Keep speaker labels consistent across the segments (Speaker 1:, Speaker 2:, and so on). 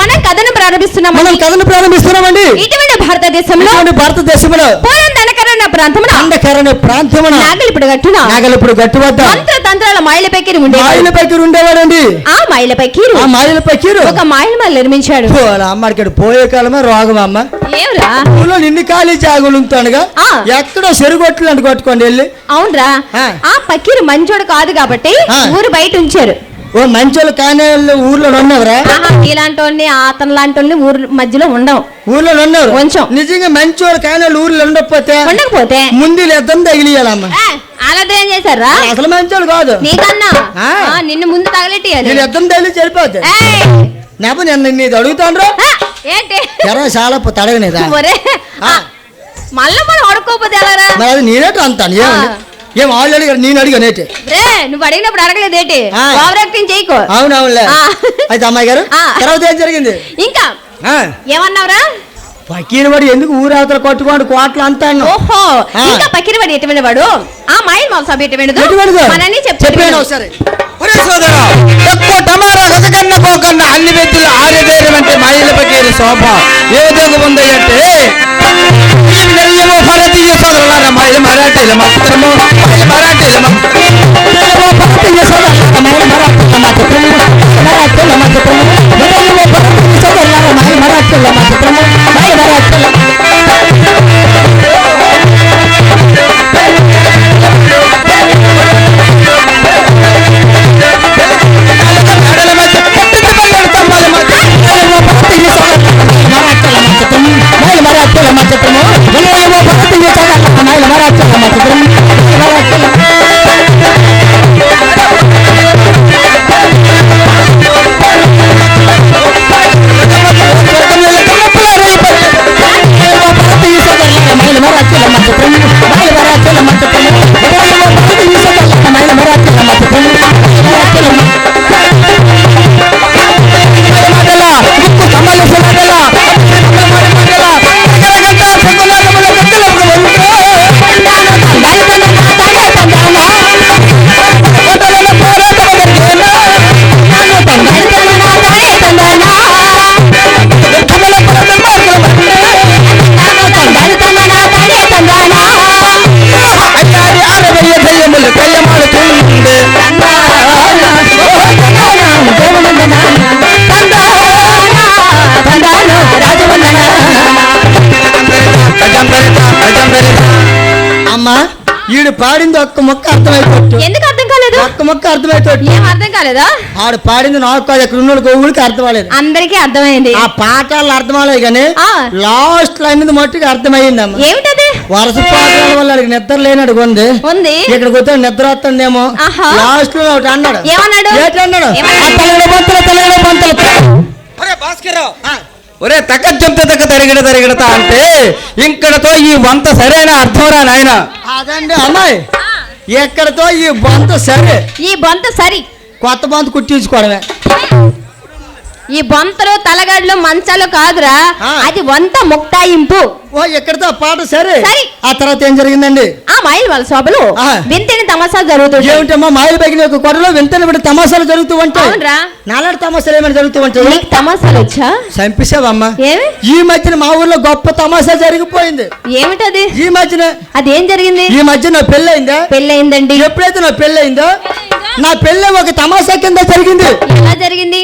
Speaker 1: మనం
Speaker 2: కథను ప్రారంభిస్తున్నాము
Speaker 1: మనం కథను ప్రారంభిస్తున్నామండి.
Speaker 2: ఇటువంటి భారతదేశంలో
Speaker 1: ఇటువంటి భారతదేశంలో
Speaker 2: పూర్వం ప్రాంతమున
Speaker 1: అండకరణ ప్రాంతమున
Speaker 2: నాగలిపుడు గట్టున
Speaker 1: నాగలప్పుడు గట్టు వద్ద
Speaker 2: మంత్ర తంత్రాల మాయలపై ఉండే
Speaker 1: మాయల పైకి ఉండేవాడండి.
Speaker 2: ఆ
Speaker 1: ఆ మాయల
Speaker 2: ఒక నిర్మించాడు.
Speaker 1: అమ్మడికి పోయే కాలమే రోగం అమ్మ.
Speaker 2: ఏమిరా
Speaker 1: ఊళ్ళో నిన్ని ఖాళీ జాగులు ఉంటానుగా
Speaker 2: ఆ.
Speaker 1: ఎక్కడో చెరుగొట్లు అంటు కొట్టుకోండి వెళ్ళి.
Speaker 2: అవునరా.
Speaker 1: ఆ.
Speaker 2: పకీరు మంచోడు కాదు కాబట్టి. ఊరు బయట ఉంచారు.
Speaker 1: ఓ మంచోళ్ళు కానే ఊర్లో ఉన్నవరా
Speaker 2: ఇలాంటి వాళ్ళని అతను లాంటి వాళ్ళని ఊరు మధ్యలో ఉండవు
Speaker 1: ఊర్లో ఉన్నవారు
Speaker 2: కొంచెం.
Speaker 1: నిజంగా మంచోళ్ళు కానే ఊర్లో ఉండకపోతే
Speaker 2: ఉండకపోతే?
Speaker 1: ముందు ఇద్దరు తగిలియాలమ్మ
Speaker 2: అలాదే చేశారా
Speaker 1: అసలు మంచోళ్ళు కాదు.
Speaker 2: నీకన్నా? నిన్ను ముందు తగలెట్టియాలి.
Speaker 1: ఇద్దరు తగిలి చెడిపోతే! నాకు నేను నీది అడుగుతాను
Speaker 2: ఏంటి?
Speaker 1: ఎరా చాలా తడగనేదా.
Speaker 2: మళ్ళీ మనం అడుక్కోపోతే
Speaker 1: అది నేనేట అంతాను. ఏం వాళ్ళు అడిగారు? నేను అడిగానేటి
Speaker 2: రే నువ్వు అడిగినప్పుడు అడగలేదు ఏంటి?
Speaker 1: ఆ.
Speaker 2: ఓవర్ యాక్టింగ్ చేయకు.
Speaker 1: అవునవునులే.
Speaker 2: ఆ.
Speaker 1: అయితే అమ్మాయి గారు
Speaker 2: ఆ.
Speaker 1: తర్వాత ఏం జరిగింది?
Speaker 2: ఇంకా?
Speaker 1: ఆ,
Speaker 2: ఏమన్నావురా?
Speaker 1: పకీరు వాడు ఎందుకు ఊరావతల కొట్టుకోండి కోట్లు అంతాను
Speaker 2: ఓహో.
Speaker 1: ఆ.
Speaker 2: ఇంకా పకిరి వాడు ఎటువంటి వాడు ఆ మాయన్ మాంసం ఎటువంటి
Speaker 1: ఎటువంటిది?
Speaker 2: మనని
Speaker 1: చెప్పాను ఒకసారి? ఒరే సోదరా తక్కువ టమారా రసకన్న పోకన్న అన్ని వ్యక్తులు ఆరితేరమంటే మాయల పకేరి శోభ. ఏ విధంగా ಭಾರತೀಯ ಸೋದರಲ್ಲ ನಮ್ಮ ಇದು ಮರಾಠಿ ಇಲ್ಲ ಮಾತ್ರ ಮರಾಠಿ ಇಲ್ಲ ಮಾತ್ರ ಭಾರತೀಯ ಸೋದರ ನಮ್ಮ ಮರಾಠಿ ಇಲ್ಲ ಮಾತ್ರ ఈడు పాడింది ఒక్క మొక్క అర్థమైపోట్టు
Speaker 2: ఎందుకు అర్థం కాలేదు?
Speaker 1: ఒక్క మొక్క అర్థమైపోట్టు
Speaker 2: ఏం అర్థం కాలేదా?
Speaker 1: ఆడు పాడింది నాకు కాదు ఇక్కడ ఉన్న గోవులకి అర్థం అవ్వలేదు
Speaker 2: అందరికీ అర్థమైంది.
Speaker 1: ఆ పాఠాలు అర్థం అవ్వలేదు కానీ. లాస్ట్ లైన్ మట్టుకు అర్థమైందమ్మా.
Speaker 2: ఏమిటది?
Speaker 1: వరుస పాఠాల వల్ల ఆడికి నిద్ర లేనడు ఉంది.
Speaker 2: ఉంది.
Speaker 1: ఇక్కడికి వస్తే నిద్ర వస్తుందేమో.
Speaker 2: ఆహా.
Speaker 1: లాస్ట్లో ఒకటి అన్నాడు.
Speaker 2: ఏమన్నాడు?
Speaker 1: ఏంటి అన్నాడు?
Speaker 2: ఏమన్నాడు?
Speaker 1: ఆ తలగడ బంతులు తలగడ బంతులు
Speaker 3: ఒరే తగ్గ చెప్తే తగ్గ తరిగిడ తరిగిడతా అంటే ఇంకడతో ఈ వంత సరైన అర్థంరా నాయన?
Speaker 1: అదండి అమ్మాయి. ఎక్కడతో ఈ బంత సరే?
Speaker 2: ఈ బొంత సరి.
Speaker 1: కొత్త బంత కుట్టించుకోవడమే.
Speaker 2: ఈ బొంతలు తలగడ్లు మంచాలు కాదురా. అది వంత ముక్తాయింపు.
Speaker 1: ఓ ఎక్కడితో? పాట సరే. ఆ తర్వాత ఏం జరిగిందండి?
Speaker 2: ఆ మాయలు వాళ్ళ శోభలు. వింతని తమాషా జరుగుతుంది
Speaker 1: ఏమిటమ్మా మాయలు బగిన ఒక కొడలో వింతని తమాషాలు జరుగుతూ ఉంటాయి. నాలాంటి తమాషాలు ఏమైనా జరుగుతూ ఉంటాయి?
Speaker 2: నీకు తమాషాలు వచ్చా?
Speaker 1: చంపేశావమ్మా.
Speaker 2: ఏమి
Speaker 1: ఈ మధ్యన మా ఊర్లో గొప్ప తమాషా జరిగిపోయింది.
Speaker 2: ఏమిటది?
Speaker 1: ఈ మధ్యన
Speaker 2: అదేం జరిగింది?
Speaker 1: ఈ మధ్య నా పెళ్ళయిందా?
Speaker 2: పెళ్ళయిందండి.
Speaker 1: ఎప్పుడైతే నా పెళ్ళయిందో నా పెళ్ళి ఒక తమాషా కింద జరిగింది.
Speaker 2: ఎలా జరిగింది?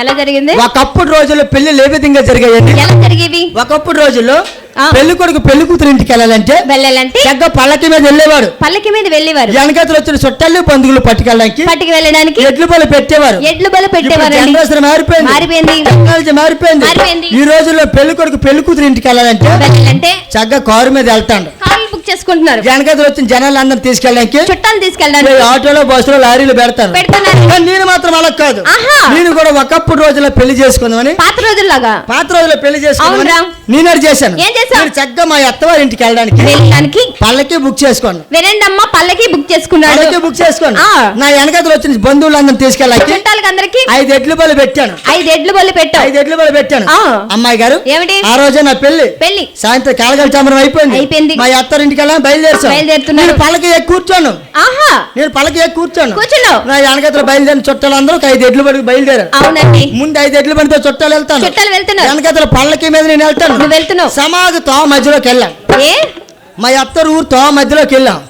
Speaker 2: ఎలా జరిగింది?
Speaker 1: ఒకప్పుడు రోజుల్లో పెళ్ళి ఏ విధంగా జరిగాయండి?
Speaker 2: ఎలా జరిగేవి?
Speaker 1: ఒకప్పుడు రోజుల్లో
Speaker 2: ఆ.
Speaker 1: పెళ్ళి కొడుకు పెళ్ళి కూతురు ఇంటికి వెళ్ళాలంటే
Speaker 2: వెళ్ళాలంటే?
Speaker 1: చక్కగా పల్లకి మీద వెళ్ళేవాడు
Speaker 2: పల్లకి మీద వెళ్ళేవారు.
Speaker 1: వెనకతలు వచ్చిన చుట్టాలు బంధువులు పట్టుకెళ్ళడానికి
Speaker 2: పట్టుకు వెళ్ళడానికి
Speaker 1: ఎడ్లు బలు పెట్టేవారు.
Speaker 2: ఎడ్లు బల
Speaker 1: ఇప్పుడు
Speaker 2: పెట్టేవారండి.
Speaker 1: జనరేషన్ మారిపోయింది.
Speaker 2: మారిపోయింది.
Speaker 1: టెక్నాలజీ మారిపోయింది. ఈ రోజుల్లో పెళ్ళి కొడుకు పెళ్ళి కూతురు ఇంటికి వెళ్ళాలంటే
Speaker 2: వెళ్ళాలంటే?
Speaker 1: చక్కగా కారు మీద వెళ్తాడు.
Speaker 2: చేసుకుంటున్నారు.
Speaker 1: వెనకతలు వచ్చిన జనాలు అందరూ తీసుకెళ్ళడానికి
Speaker 2: చుట్టాలు తీసుకెళ్ళడానికి.
Speaker 1: ఆటోలో బస్సులో లారీలు పెడతారు నేను మాత్రం అలా కాదు. నేను కూడా ఒకప్పుడు రోజుల్లో పెళ్ళి చేసుకుందామని.
Speaker 2: పాత రోజుల్లాగా.
Speaker 1: పాత రోజుల్లో పెళ్ళి చేసుకుందామని. నేను చేశాను.
Speaker 2: ఏం చేశావ్?
Speaker 1: నేను చక్కగా మా అత్తవారి ఇంటికి వెళ్ళడానికి
Speaker 2: వెళ్ళడానికి?
Speaker 1: పల్లకి బుక్ చేసుకోండి
Speaker 2: వినండమ్మ పల్లకి బుక్ చేసుకున్నాడు.
Speaker 1: పల్లకి బుక్ చేసుకోండి
Speaker 2: ఆ.
Speaker 1: నా వెనకతలు వచ్చిన బంధువులందరూ తీసుకెళ్ళాకి
Speaker 2: చుట్టాలకి అందరికి
Speaker 1: ఐదు ఎడ్లు బలు పెట్టాను.
Speaker 2: ఐదు ఎడ్లు బొల్లి పెట్టావు.
Speaker 1: ఐదు ఎడ్లు బలు పెట్టాను. అమ్మాయి గారు
Speaker 2: ఏమిటి?
Speaker 1: ఆ రోజే నా పెళ్ళి
Speaker 2: పెళ్ళి
Speaker 1: సాయంత్రం కాలగల చామరం అయిపోయింది.
Speaker 2: అయిపోయింది.
Speaker 1: మా అత్తారు వెళ్ళాను బయలుదేరుతాను
Speaker 2: బయలుదేరుతున్నారు.
Speaker 1: నేను ఎక్కి కూర్చోను.
Speaker 2: ఆహా.
Speaker 1: నేను ఎక్కి కూర్చోను.
Speaker 2: కూర్చున్నావు.
Speaker 1: నా వెనకతలు బయలుదేరిన చుట్టాలు అందరూ ఒక ఐదు ఎడ్లు బడికి బయలుదేరారు.
Speaker 2: అవునండి.
Speaker 1: ముందు ఐదు ఎడ్లు బండితో చుట్టాలు వెళ్తాను.
Speaker 2: చుట్టాలు వెళ్తున్నారు.
Speaker 1: వెనకతల పల్లకి మీద నేను వెళ్తాను.
Speaker 2: వెళ్తున్నావు.
Speaker 1: సమాధి తో మధ్యలోకి వెళ్ళాం.
Speaker 2: ఏ?
Speaker 1: మా అత్తరు ఊరు తో మధ్యలోకి వెళ్ళాం.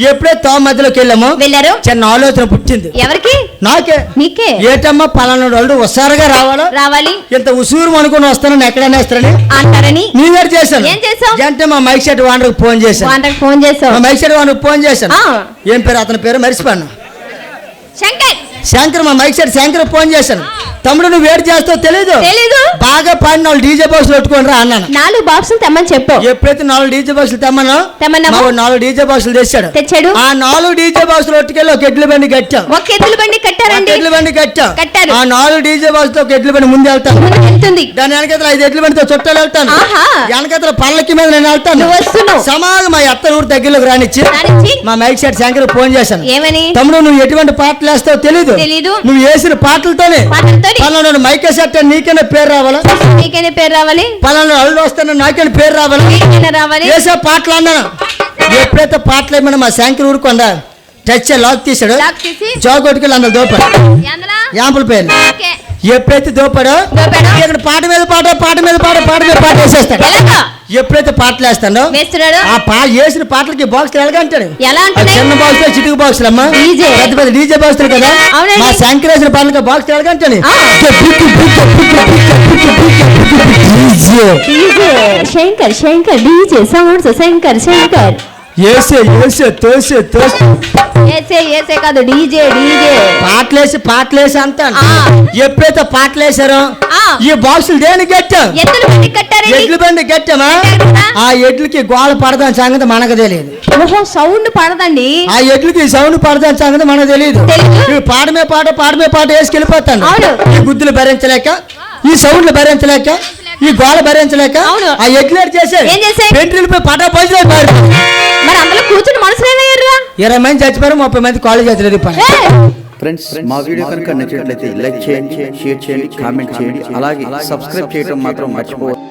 Speaker 1: ఎప్పుడైతే తో మధ్యలోకి వెళ్ళామో
Speaker 2: వెళ్ళారు?
Speaker 1: చిన్న ఆలోచన పుట్టింది.
Speaker 2: ఎవరికి?
Speaker 1: నాకే.
Speaker 2: నీకే
Speaker 1: ఏటమ్మా పలానా వాళ్ళు హుషారుగా రావాలా?
Speaker 2: రావాలి.
Speaker 1: ఇంత ఉసూరు అనుకుని వస్తానని ఎక్కడైనా వేస్తారని
Speaker 2: అంటారని?
Speaker 1: నేను గారు చేశాను.
Speaker 2: ఏం చేశావ్?
Speaker 1: అంటే మా మైక్ సెట్ వానర్కి ఫోన్ చేశాను.
Speaker 2: వాళ్ళకి ఫోన్
Speaker 1: మా
Speaker 2: చేసావు
Speaker 1: మైక్ సెట్ వానర్కి ఫోన్ చేశాను. ఏం పేరు? అతని పేరు? మర్చిపోయాను.
Speaker 2: శంకర్!
Speaker 1: శంకర్ మా మైక్ సెట్ శంకర్ ఫోన్ చేశాను. తమ్ముడు నువ్వు వేడి చేస్తావు తెలీదు?
Speaker 2: తెలీదు.
Speaker 1: బాగా పాడిన వాళ్ళు డీజే బాక్స్ పెట్టుకోండి రా అన్నాను.
Speaker 2: నాలుగు బాక్సులు తెమ్మని చెప్పు.
Speaker 1: ఎప్పుడైతే నాలుగు డీజే బాక్సులు తెమ్మనో వాడు నాలుగు డీజే బాక్సులు తెచ్చాడు.
Speaker 2: తెచ్చాడు?
Speaker 1: ఆ నాలుగు డీజే బాక్సులు ఒట్టుకెళ్ళి ఒక ఎడ్ల బండి కట్టాం.
Speaker 2: ఒక ఎద్దుల బండి కట్టారండి.
Speaker 1: ఎడ్ల బండి కట్టాం.
Speaker 2: కట్టారు.
Speaker 1: ఆ నాలుగు డీజే బాక్స్తో ఒక ఎడ్ల బండి ముందు వెళ్తాను.
Speaker 2: ముందు వెళ్తుంది.
Speaker 1: దాని వెనకతల ఐదు ఎడ్ల బండితో చుట్టాలు వెళ్తాను.
Speaker 2: ఆహా.
Speaker 1: వెనకతల పల్లకి మీద నేను వెళ్తాను.
Speaker 2: నువ్వు వస్తున్నావు.
Speaker 1: సమాగం మా అత్త ఊరు దగ్గరలోకి రానిచ్చి
Speaker 2: రానిచ్చి?
Speaker 1: మా మైక్ సెట్ శంకర్ ఫోన్ చేశాను.
Speaker 2: ఏమని?
Speaker 1: తమ్ముడు నువ్వు ఎటువంటి పాటలు వేస్తావు తెలీదు.
Speaker 2: తెలీదు.
Speaker 1: నువ్వు వేసిన పాటలతోనే? పలానా మైక్ సెట్ నీకైనా పేరు రావాలా?
Speaker 2: నీకైనా పేరు రావాలి?
Speaker 1: పలానా అల్లు వస్తాను నాకైనా పేరు రావాలా?
Speaker 2: నీకైనా రావాలి?
Speaker 1: వేసే పాటలు అన్నాను? ఎప్పుడైతే పాటలు ఏమన్నా మా శంకర్ ఊరుకొండ టచ్ లాక్ తీసాడు. జోగొట్టుకెళ్ళి అందులో దోపాడు? యాంపుల పేరు. ఎప్పుడైతే దోపాడో? ఇక్కడ పాట మీద పాట పాట మీద పాట పాట మీద పాట వేసేస్తాడు
Speaker 2: ఎలాగా
Speaker 1: ఎప్పుడైతే పాటలు వేస్తాడో ఆ పా వేసిన పాటలకి బాక్స్ ఎలాగంటాడు
Speaker 2: ఎలా
Speaker 1: ఆ
Speaker 2: అంటున్నాయి
Speaker 1: చిన్న బాక్స్ చిటుకు బాక్స్ అమ్మా. పెద్ద పెద్ద డీజే బాక్స్ కదా. మా శంకర్ వేసిన పాటలకి box. DJ
Speaker 2: DJ Shankar Shankar DJ sounds Shankar Shankar
Speaker 1: ఏసే ఏసే తోసే తోసే.
Speaker 2: ఏసే ఏసే కాదు డీజే డీజే.
Speaker 1: పాటలేసి పాటలేసి
Speaker 2: ఆ.
Speaker 1: ఎప్పుడైతే పాటలేసారో
Speaker 2: ఆ.
Speaker 1: ఈ బాక్సులు దేనికి గట్టాం
Speaker 2: ఎద్దులు బండి కట్టారండి.
Speaker 1: ఎడ్ల బండి గట్టామా
Speaker 2: కట్టారు కదా?
Speaker 1: ఆ ఎడ్లకి గోళ పడదాని సంగతి మనకు తెలియదు.
Speaker 2: ఓహో సౌండ్ పడదండి.
Speaker 1: ఆ ఎడ్లకి సౌండ్ పడదాని సంగతి మనకు తెలియదు. పాడమే పాట పాడమే పాట వేసుకెళ్ళిపోతాను.
Speaker 2: అవును.
Speaker 1: ఈ గుద్దులు భరించలేక ఈ సౌండ్లు భరించలేక ఈ గోళ భరించలేక
Speaker 2: అవును.
Speaker 1: ఆ
Speaker 2: ఏం చేశాయి?
Speaker 1: పెంట్రీలపై పటా పోయి పారు
Speaker 2: మరి అందులో కూర్చుని మనసులు ఏమయ్యారా
Speaker 1: ఇరవై మంది చచ్చిపోయారు ముప్పై మంది కాలేజ్ చేతులు
Speaker 4: ఫ్రెండ్స్ మా వీడియో కనుక నచ్చినట్లయితే లైక్ చేయండి షేర్ చేయండి కామెంట్ చేయండి అలాగే సబ్స్క్రైబ్ చేయడం మాత్రం మర్చిపోవద్దు.